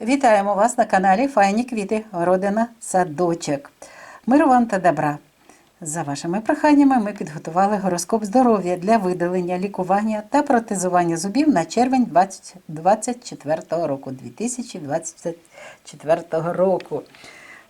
Вітаємо вас на каналі Файні квіти, Родина Садочок. Миру вам та добра. За вашими проханнями ми підготували гороскоп здоров'я для видалення, лікування та протезування зубів на червень 2024 року, 2024 року.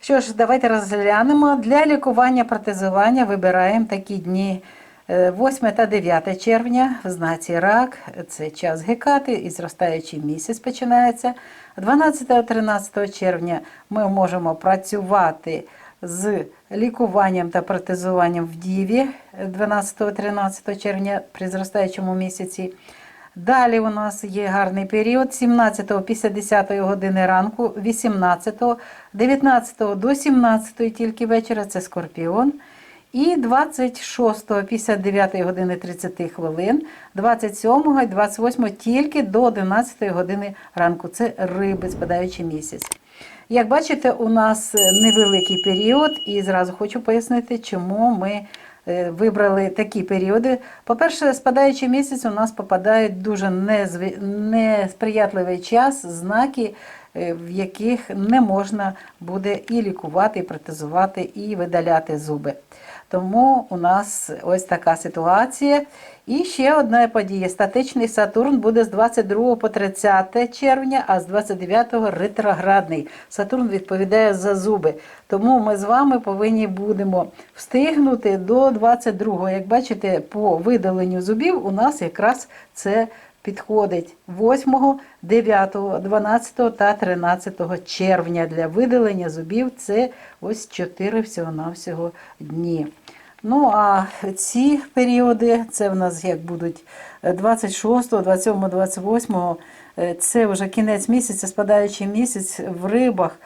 Що ж, давайте розглянемо. Для лікування протезування вибираємо такі дні 8 та 9 червня в знаці рак. Це час гекати і зростаючий місяць починається. 12-13 червня ми можемо працювати з лікуванням та протезуванням в Діві 12-13 червня при зростаючому місяці. Далі у нас є гарний період 17 після 10 години ранку, 18, 19 до 17 тільки вечора це Скорпіон. І 26 після 9 години 30 хвилин, 27 і 28 тільки до 11 години ранку. Це риби, спадаючий місяць. Як бачите, у нас невеликий період, і зразу хочу пояснити, чому ми е, вибрали такі періоди. По-перше, спадаючий місяць у нас попадають дуже несприятливий час, знаки, в яких не можна буде і лікувати, і протезувати, і видаляти зуби. Тому у нас ось така ситуація. І ще одна подія. Статичний Сатурн буде з 22 по 30 червня, а з 29 ретроградний. Сатурн відповідає за зуби. Тому ми з вами повинні будемо встигнути до 22. Як бачите, по видаленню зубів у нас якраз це підходить 8, 9, 12 та 13 червня для видалення зубів. Це ось 4 всього-навсього дні. Ну, а ці періоди, це в нас як будуть 26, 27, 28, е, це вже кінець місяця, спадаючий місяць в рибах.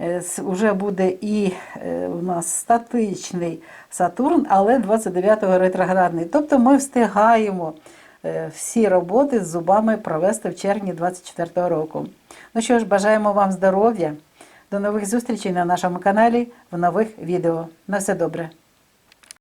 Е, с- Уже буде і е, у нас статичний Сатурн, але 29-го ретроградний. Тобто ми встигаємо е, всі роботи з зубами провести в червні 2024 року. Ну що ж, бажаємо вам здоров'я. До нових зустрічей на нашому каналі в нових відео. На все добре!